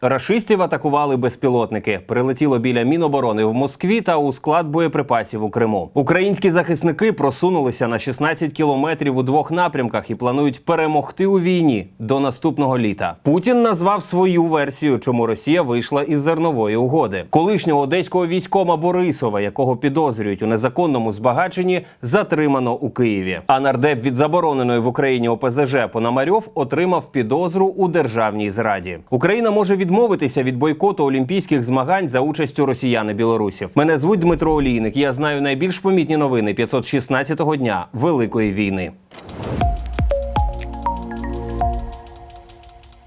Рашистів атакували безпілотники. Прилетіло біля Міноборони в Москві та у склад боєприпасів у Криму. Українські захисники просунулися на 16 кілометрів у двох напрямках і планують перемогти у війні до наступного літа. Путін назвав свою версію, чому Росія вийшла із зернової угоди. Колишнього одеського військома Борисова, якого підозрюють у незаконному збагаченні, затримано у Києві. А нардеп від забороненої в Україні ОПЗЖ Пономарьов отримав підозру у державній зраді. Україна може відмовитися від бойкоту олімпійських змагань за участю росіян і білорусів. Мене звуть Дмитро Олійник. Я знаю найбільш помітні новини 516-го дня Великої війни.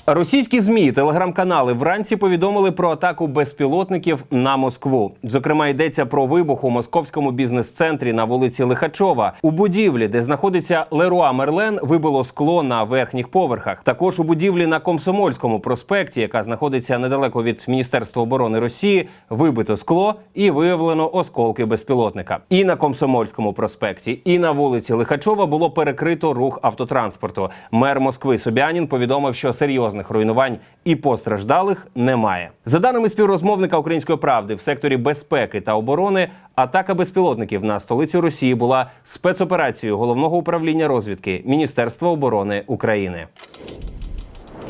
Російські змі телеграм-канали вранці повідомили про атаку безпілотників на Москву. Зокрема, йдеться про вибух у московському бізнес-центрі на вулиці Лихачова. У будівлі, де знаходиться Леруа Мерлен, вибило скло на верхніх поверхах. Також у будівлі на Комсомольському проспекті, яка знаходиться недалеко від Міністерства оборони Росії, вибито скло і виявлено осколки безпілотника. І на Комсомольському проспекті, і на вулиці Лихачова було перекрито рух автотранспорту. Мер Москви Собянін повідомив, що серйозних руйнувань і постраждалих немає. За даними співрозмовника Української правди, в секторі безпеки та оборони атака безпілотників на столицю Росії була спецоперацією головного управління розвідки Міністерства оборони України.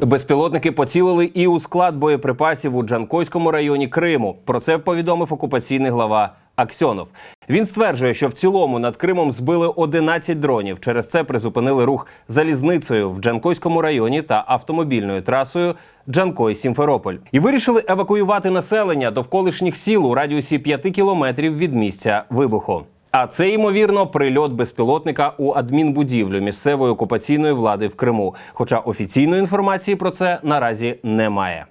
Безпілотники поцілили і у склад боєприпасів у Джанкойському районі Криму. Про це повідомив окупаційний глава Аксьонов. Він стверджує, що в цілому над Кримом збили 11 дронів. Через це призупинили рух залізницею в Джанкойському районі та автомобільною трасою Джанкой Сімферополь і вирішили евакуювати населення довколишніх сіл у радіусі 5 кілометрів від місця вибуху. А це ймовірно прильот безпілотника у адмінбудівлю місцевої окупаційної влади в Криму. Хоча офіційної інформації про це наразі немає.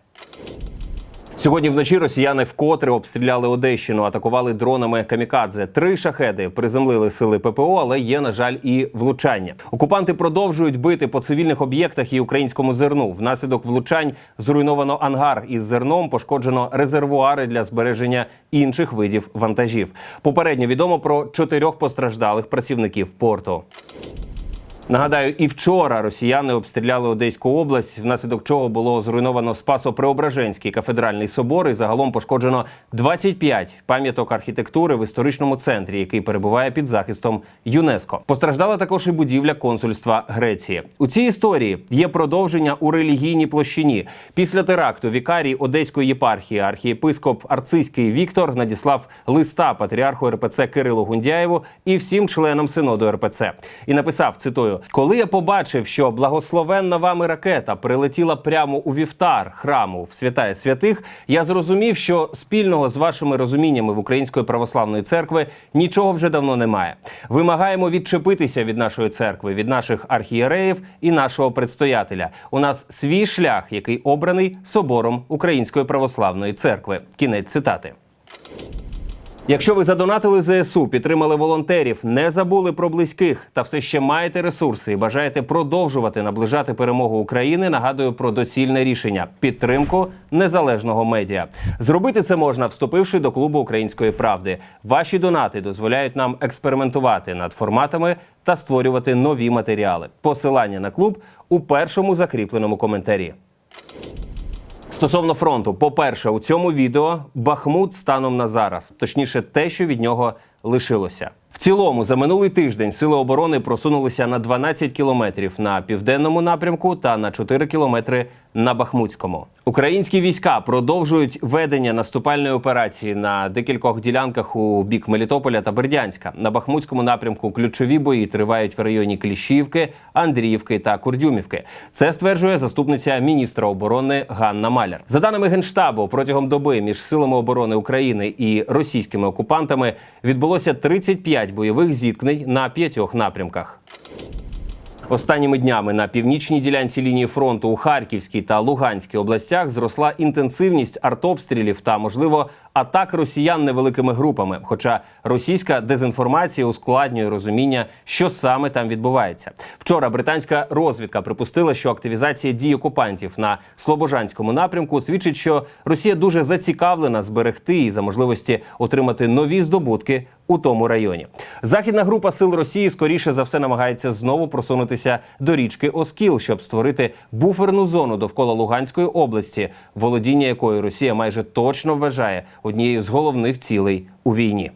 Сьогодні вночі росіяни вкотре обстріляли Одещину, атакували дронами камікадзе. Три шахеди приземлили сили ППО, але є, на жаль, і влучання. Окупанти продовжують бити по цивільних об'єктах і українському зерну. Внаслідок влучань зруйновано ангар із зерном, пошкоджено резервуари для збереження інших видів вантажів. Попередньо відомо про чотирьох постраждалих працівників порту. Нагадаю, і вчора росіяни обстріляли Одеську область, внаслідок чого було зруйновано Спасо-Преображенський кафедральний собор і загалом пошкоджено 25 пам'яток архітектури в історичному центрі, який перебуває під захистом ЮНЕСКО. Постраждала також і будівля консульства Греції. У цій історії є продовження у релігійній площині. Після теракту вікарій Одеської єпархії архієпископ Арцизький Віктор надіслав листа патріарху РПЦ Кирилу Гундяєву і всім членам синоду РПЦ і написав цитую. Коли я побачив, що благословенна вами ракета прилетіла прямо у вівтар храму в святая святих, я зрозумів, що спільного з вашими розуміннями в Української православної церкви нічого вже давно немає. Вимагаємо відчепитися від нашої церкви, від наших архієреїв і нашого предстоятеля. У нас свій шлях, який обраний собором Української православної церкви. Кінець цитати. Якщо ви задонатили ЗСУ, підтримали волонтерів, не забули про близьких та все ще маєте ресурси і бажаєте продовжувати наближати перемогу України, нагадую про доцільне рішення підтримку незалежного медіа. Зробити це можна, вступивши до клубу української правди. Ваші донати дозволяють нам експериментувати над форматами та створювати нові матеріали. Посилання на клуб у першому закріпленому коментарі. Стосовно фронту, по-перше, у цьому відео Бахмут станом на зараз, точніше, те, що від нього лишилося. Цілому, за минулий тиждень сили оборони просунулися на 12 кілометрів на південному напрямку та на 4 кілометри на Бахмутському. Українські війська продовжують ведення наступальної операції на декількох ділянках у бік Мелітополя та Бердянська. На Бахмутському напрямку ключові бої тривають в районі Кліщівки, Андріївки та Курдюмівки. Це стверджує заступниця міністра оборони Ганна Маляр. За даними генштабу, протягом доби між силами оборони України і російськими окупантами відбулося 35 бойових зіткнень на п'ятьох напрямках. Останніми днями на північній ділянці лінії фронту у Харківській та Луганській областях зросла інтенсивність артобстрілів та, можливо, атак росіян невеликими групами. Хоча російська дезінформація ускладнює розуміння, що саме там відбувається. Вчора британська розвідка припустила, що активізація дій окупантів на Слобожанському напрямку свідчить, що Росія дуже зацікавлена зберегти і за можливості отримати нові здобутки у тому районі. Західна група сил Росії скоріше за все намагається знову просунутися до річки Оскіл, щоб створити буферну зону довкола Луганської області, володіння якої Росія майже точно вважає однією з головних цілей у війні.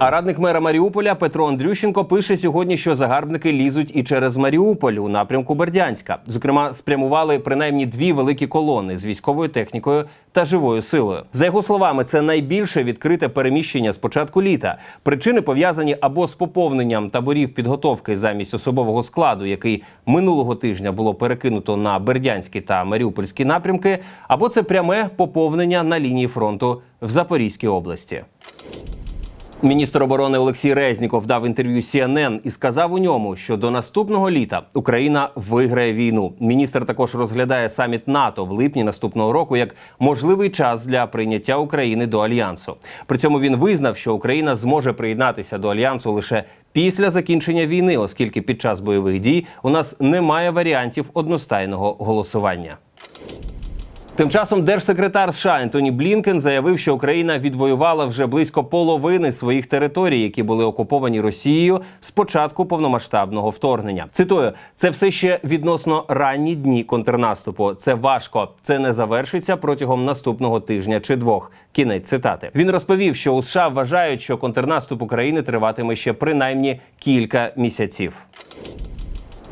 А радник мера Маріуполя Петро Андрющенко пише сьогодні, що загарбники лізуть і через Маріуполь у напрямку Бердянська. Зокрема, спрямували принаймні дві великі колони з військовою технікою та живою силою. За його словами, це найбільше відкрите переміщення з початку літа. Причини пов'язані або з поповненням таборів підготовки замість особового складу, який минулого тижня було перекинуто на Бердянський та Маріупольські напрямки, або це пряме поповнення на лінії фронту в Запорізькій області. Міністр оборони Олексій Резніков дав інтерв'ю CNN і сказав у ньому, що до наступного літа Україна виграє війну. Міністр також розглядає саміт НАТО в липні наступного року як можливий час для прийняття України до альянсу. При цьому він визнав, що Україна зможе приєднатися до альянсу лише після закінчення війни, оскільки під час бойових дій у нас немає варіантів одностайного голосування. Тим часом держсекретар США Ентоні Блінкен заявив, що Україна відвоювала вже близько половини своїх територій, які були окуповані Росією з початку повномасштабного вторгнення. Цитую, це все ще відносно ранні дні контрнаступу. Це важко. Це не завершиться протягом наступного тижня чи двох. Кінець цитати. Він розповів, що у США вважають, що контрнаступ України триватиме ще принаймні кілька місяців.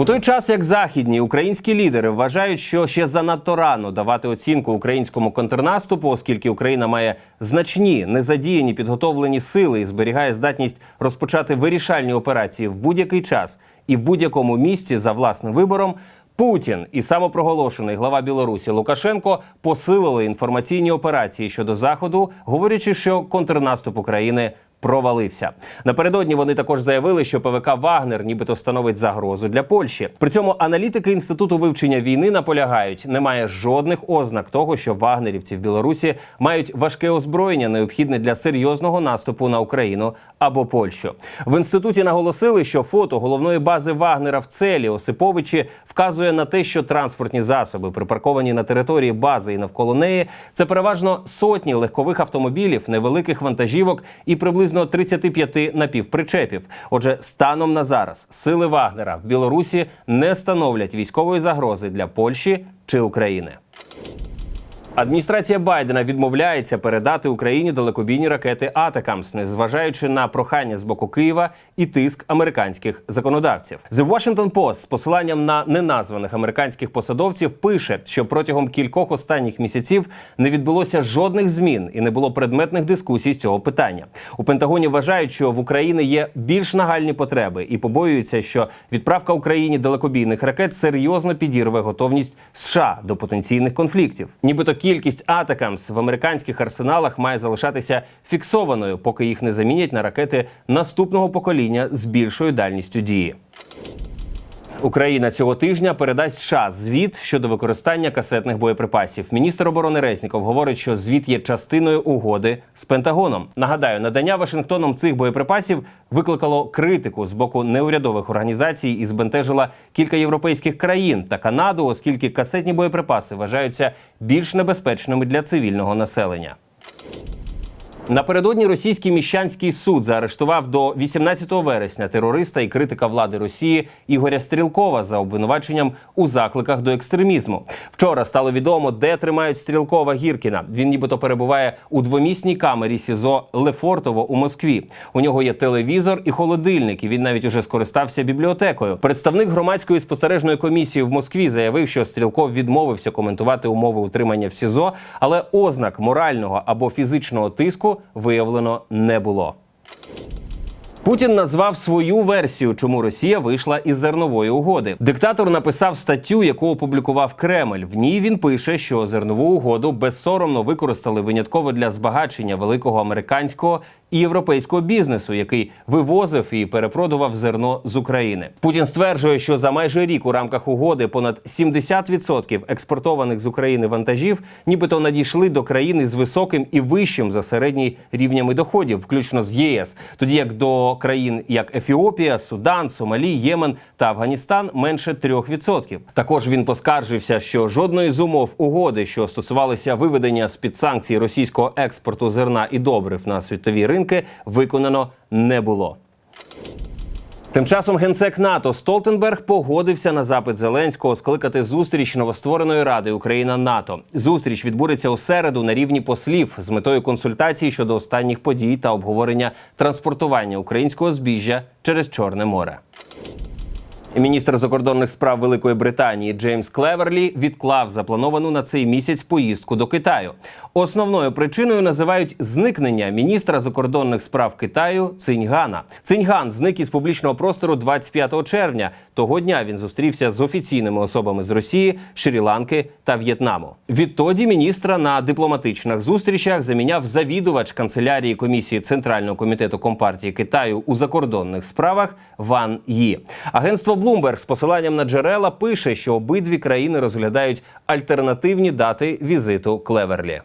У той час, як західні українські лідери вважають, що ще занадто рано давати оцінку українському контрнаступу, оскільки Україна має значні незадіяні підготовлені сили і зберігає здатність розпочати вирішальні операції в будь-який час і в будь-якому місці за власним вибором. Путін і самопроголошений глава Білорусі Лукашенко посилили інформаційні операції щодо заходу, говорячи, що контрнаступ України провалився. Напередодні вони також заявили, що ПВК Вагнер нібито становить загрозу для Польщі. При цьому аналітики інституту вивчення війни наполягають, немає жодних ознак того, що вагнерівці в Білорусі мають важке озброєння, необхідне для серйозного наступу на Україну або Польщу. В інституті наголосили, що фото головної бази Вагнера в целі Осиповичі вказує на те, що транспортні засоби, припарковані на території бази і навколо неї, це переважно сотні легкових автомобілів, невеликих вантажівок і приблизно 35 напівпричепів. Отже, станом на зараз сили Вагнера в Білорусі не становлять військової загрози для Польщі чи України. Адміністрація Байдена відмовляється передати Україні далекобійні ракети Атакамс, незважаючи на прохання з боку Києва і тиск американських законодавців. The Washington Post з посиланням на неназваних американських посадовців пише, що протягом кількох останніх місяців не відбулося жодних змін і не було предметних дискусій з цього питання. У Пентагоні вважають, що в Україні є більш нагальні потреби і побоюються, що відправка Україні далекобійних ракет серйозно підірве готовність США до потенційних конфліктів. Нібито кількість Атакамс в американських арсеналах має залишатися фіксованою, поки їх не замінять на ракети наступного покоління з більшою дальністю дії. Україна цього тижня передасть США звіт щодо використання касетних боєприпасів. Міністр оборони Резніков говорить, що звіт є частиною угоди з Пентагоном. Нагадаю, надання Вашингтоном цих боєприпасів викликало критику з боку неурядових організацій і збентежило кілька європейських країн та Канаду, оскільки касетні боєприпаси вважаються більш небезпечними для цивільного населення. Напередодні російський міщанський суд заарештував до 18 вересня терориста і критика влади Росії Ігоря Стрілкова за обвинуваченням у закликах до екстремізму. Вчора стало відомо, де тримають Стрілкова Гіркіна. Він нібито перебуває у двомісній камері СІЗО Лефортово у Москві. У нього є телевізор і холодильник. і Він навіть уже скористався бібліотекою. Представник громадської спостережної комісії в Москві заявив, що Стрілков відмовився коментувати умови утримання в СІЗО, але ознак морального або фізичного тиску виявлено не було. Путін назвав свою версію, чому Росія вийшла із зернової угоди. Диктатор написав статтю, яку опублікував Кремль. В ній він пише, що зернову угоду безсоромно використали винятково для збагачення великого американського і європейського бізнесу, який вивозив і перепродував зерно з України. Путін стверджує, що за майже рік у рамках угоди понад 70% експортованих з України вантажів, нібито надійшли до країни з високим і вищим за середній рівнями доходів, включно з ЄС, тоді як до країн як Ефіопія, Судан, Сомалі, Ємен та Афганістан менше 3%. Також він поскаржився, що жодної з умов угоди, що стосувалися виведення з під санкцій російського експорту зерна і добрив на світові ринки, виконано не було. Тим часом генсек НАТО Столтенберг погодився на запит Зеленського скликати зустріч новоствореної ради Україна НАТО. Зустріч відбудеться у середу на рівні послів з метою консультацій щодо останніх подій та обговорення транспортування українського збіжжя через Чорне море. Міністр закордонних справ Великої Британії Джеймс Клеверлі відклав заплановану на цей місяць поїздку до Китаю. Основною причиною називають зникнення міністра закордонних справ Китаю Циньгана. Циньган зник із публічного простору 25 червня. Того дня він зустрівся з офіційними особами з Росії, Шрі-Ланки та В'єтнаму. Відтоді міністра на дипломатичних зустрічах заміняв завідувач канцелярії комісії Центрального комітету компартії Китаю у закордонних справах Ван Ї. Агентство Bloomberg з посиланням на джерела пише, що обидві країни розглядають альтернативні дати візиту Клеверлі.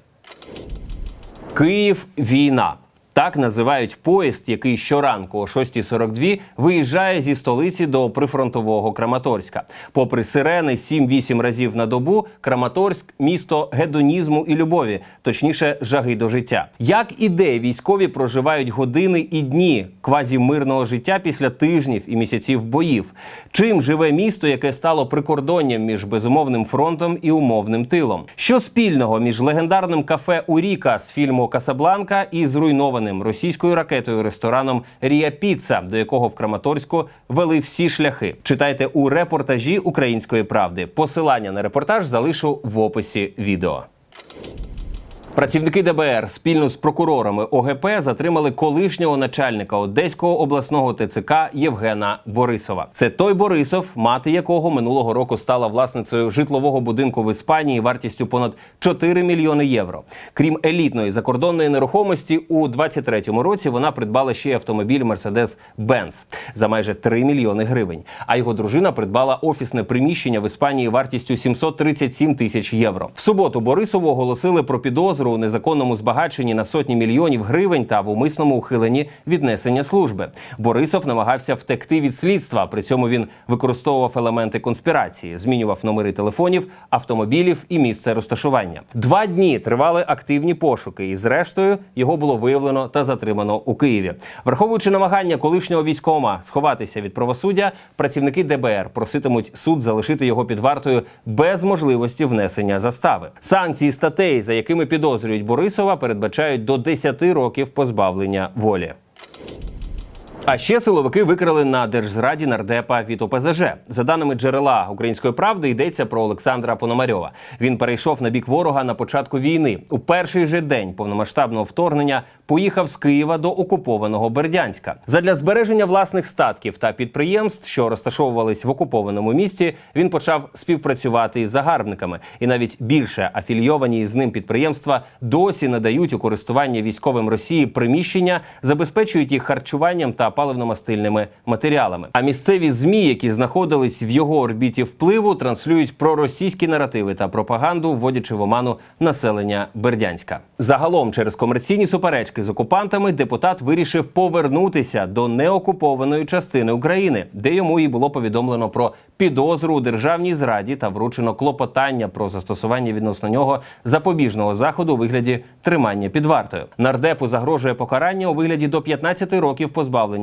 Київ війна. Так називають поїзд, який щоранку о 6.42 виїжджає зі столиці до прифронтового Краматорська. Попри сирени 7-8 разів на добу, Краматорськ місто гедонізму і любові, точніше, жаги до життя. Як і де військові проживають години і дні квазімирного життя після тижнів і місяців боїв? Чим живе місто, яке стало прикордонням між безумовним фронтом і умовним тилом? Що спільного між легендарним кафе Уріка з фільму Касабланка і зруйнованим російською ракетою рестораном Рія Піца, до якого в Краматорську вели всі шляхи? Читайте у репортажі Української правди. Посилання на репортаж залишу в описі відео. Працівники ДБР спільно з прокурорами ОГП затримали колишнього начальника Одеського обласного ТЦК Євгена Борисова. Це той Борисов, мати якого минулого року стала власницею житлового будинку в Іспанії вартістю понад 4 мільйони євро. Крім елітної закордонної нерухомості, у 23-му році вона придбала ще й автомобіль Mercedes Benz за майже 3 мільйони гривень. А його дружина придбала офісне приміщення в Іспанії вартістю 737 тисяч євро. В суботу Борисову оголосили про підозру у незаконному збагаченні на сотні мільйонів гривень та в умисному ухиленні від несення служби. Борисов намагався втекти від слідства. При цьому він використовував елементи конспірації, змінював номери телефонів, автомобілів і місце розташування. Два дні тривали активні пошуки, і зрештою його було виявлено та затримано у Києві. Враховуючи намагання колишнього військома сховатися від правосуддя, працівники ДБР проситимуть суд залишити його під вартою без можливості внесення застави. Санкції статей, за якими підозрюють Борисова, передбачають до 10 років позбавлення волі. А ще силовики викрили на держзраді нардепа від ОПЗЖ. За даними джерела української правди, йдеться про Олександра Пономарьова. Він перейшов на бік ворога на початку війни. У перший же день повномасштабного вторгнення поїхав з Києва до окупованого Бердянська. Задля збереження власних статків та підприємств, що розташовувались в окупованому місті, він почав співпрацювати із загарбниками, і навіть більше афільйовані з ним підприємства досі надають у користування військовим Росії приміщення, забезпечують їх харчуванням та паливно-мастильними матеріалами. А місцеві змі, які знаходились в його орбіті впливу, транслюють проросійські наративи та пропаганду, вводячи в оману населення Бердянська. Загалом, через комерційні суперечки з окупантами, депутат вирішив повернутися до неокупованої частини України, де йому і було повідомлено про підозру у державній зраді та вручено клопотання про застосування відносно нього запобіжного заходу у вигляді тримання під вартою. Нардепу загрожує покарання у вигляді до 15 років позбавлення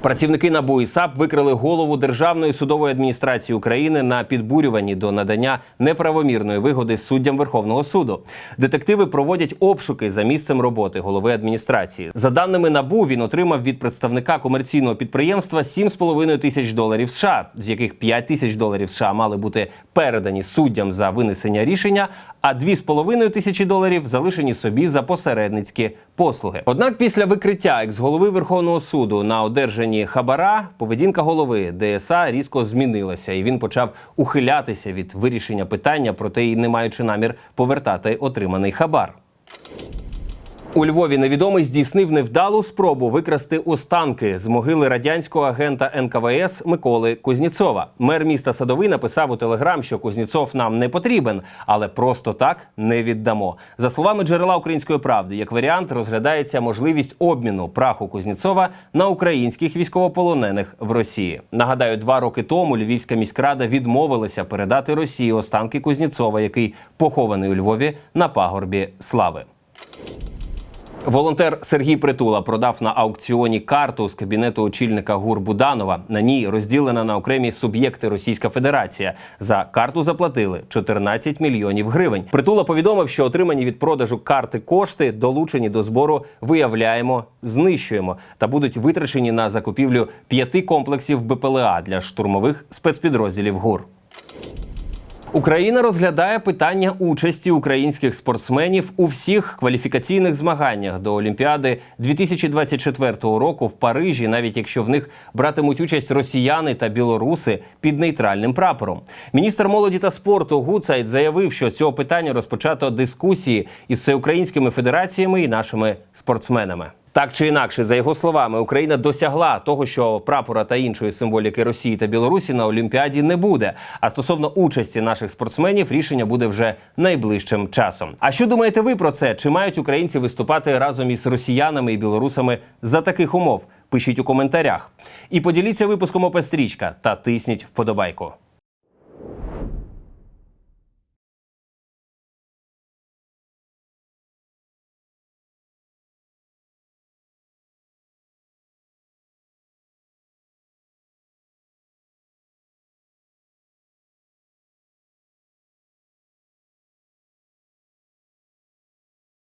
Працівники НАБУ і САП викрили голову Державної судової адміністрації України на підбурюванні до надання неправомірної вигоди суддям Верховного суду. Детективи проводять обшуки за місцем роботи голови адміністрації. За даними НАБУ, він отримав від представника комерційного підприємства 7,5 тисяч доларів США, з яких 5 тисяч доларів США мали бути передані суддям за винесення рішення, а 2,5 тисячі доларів залишені собі за посередницькі послуги. Однак, після викриття екс-голови Верховного суду на одержанні хабара поведінка голови ДСА різко змінилася, і він почав ухилятися від вирішення питання, проте й не маючи намір повертати отриманий хабар. У Львові невідомий здійснив невдалу спробу викрасти останки з могили радянського агента НКВС Миколи Кузніцова. Мер міста Садовий написав у телеграм, що Кузніцов нам не потрібен, але просто так не віддамо. За словами джерела української правди, як варіант розглядається можливість обміну праху Кузніцова на українських військовополонених в Росії. Нагадаю, два роки тому Львівська міськрада відмовилася передати Росії останки Кузніцова, який похований у Львові на пагорбі слави. Волонтер Сергій Притула продав на аукціоні карту з кабінету очільника ГУР Буданова. На ній розділена на окремі суб'єкти Російська Федерація. За карту заплатили 14 мільйонів гривень. Притула повідомив, що отримані від продажу карти кошти долучені до збору виявляємо, знищуємо та будуть витрачені на закупівлю п'яти комплексів БПЛА для штурмових спецпідрозділів ГУР. Україна розглядає питання участі українських спортсменів у всіх кваліфікаційних змаганнях до Олімпіади 2024 року в Парижі, навіть якщо в них братимуть участь росіяни та білоруси під нейтральним прапором. Міністр молоді та спорту Гуцайт заявив, що з цього питання розпочато дискусії із всеукраїнськими федераціями і нашими спортсменами. Так чи інакше, за його словами, Україна досягла того, що прапора та іншої символіки Росії та Білорусі на Олімпіаді не буде. А стосовно участі наших спортсменів, рішення буде вже найближчим часом. А що думаєте ви про це? Чи мають українці виступати разом із росіянами і білорусами за таких умов? Пишіть у коментарях і поділіться випуском ОП «Стрічка» та тисніть вподобайку.